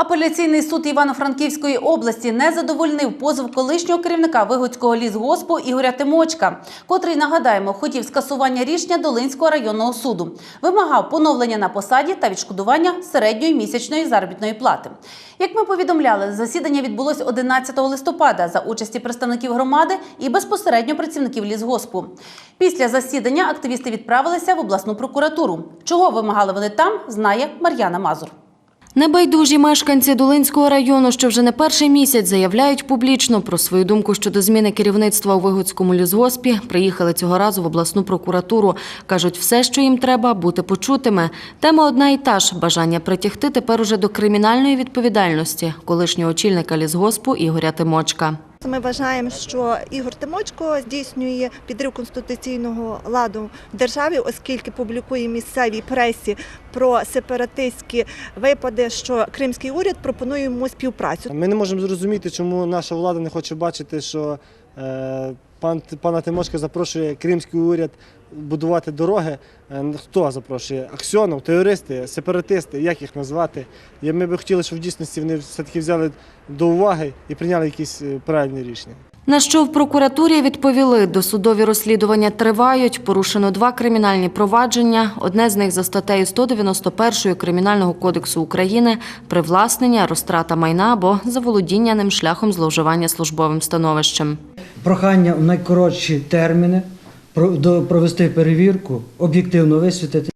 Апеляційний суд Івано-Франківської області не задовольнив позов колишнього керівника Вигодського лісгоспу Ігоря Тимочка, котрий, нагадаємо, хотів скасування рішення Долинського районного суду. Вимагав поновлення на посаді та відшкодування середньої місячної заробітної плати. Як ми повідомляли, засідання відбулось 11 листопада за участі представників громади і безпосередньо працівників лісгоспу. Після засідання активісти відправилися в обласну прокуратуру. Чого вимагали вони там, знає Мар'яна Мазур. Небайдужі мешканці Долинського району, що вже не перший місяць заявляють публічно про свою думку щодо зміни керівництва у Вигодському лісгоспі, приїхали цього разу в обласну прокуратуру. Кажуть, все, що їм треба, бути почутими. Тема одна і та ж – бажання притягти тепер уже до кримінальної відповідальності колишнього очільника лісгоспу Ігоря Тимочка. Ми вважаємо, що Ігор Тимочко здійснює підрив конституційного ладу в державі, оскільки публікує місцевій пресі про сепаратистські випади, що кримський уряд пропонує йому співпрацю. Ми не можемо зрозуміти, чому наша влада не хоче бачити, що е, пан пана Тимошка запрошує кримський уряд будувати дороги. Е, Хто запрошує? Аксьонов, терористи, сепаратисти, як їх назвати? Ми б хотіли, щоб в дійсності вони все-таки взяли до уваги і прийняли якісь е, правильні рішення. На що в прокуратурі відповіли, досудові розслідування тривають, порушено два кримінальні провадження. Одне з них за статтею 191 Кримінального кодексу України – привласнення, розтрата майна або заволодіння ним шляхом зловживання службовим становищем. Прохання в найкоротші терміни провести перевірку, об'єктивно висвітлити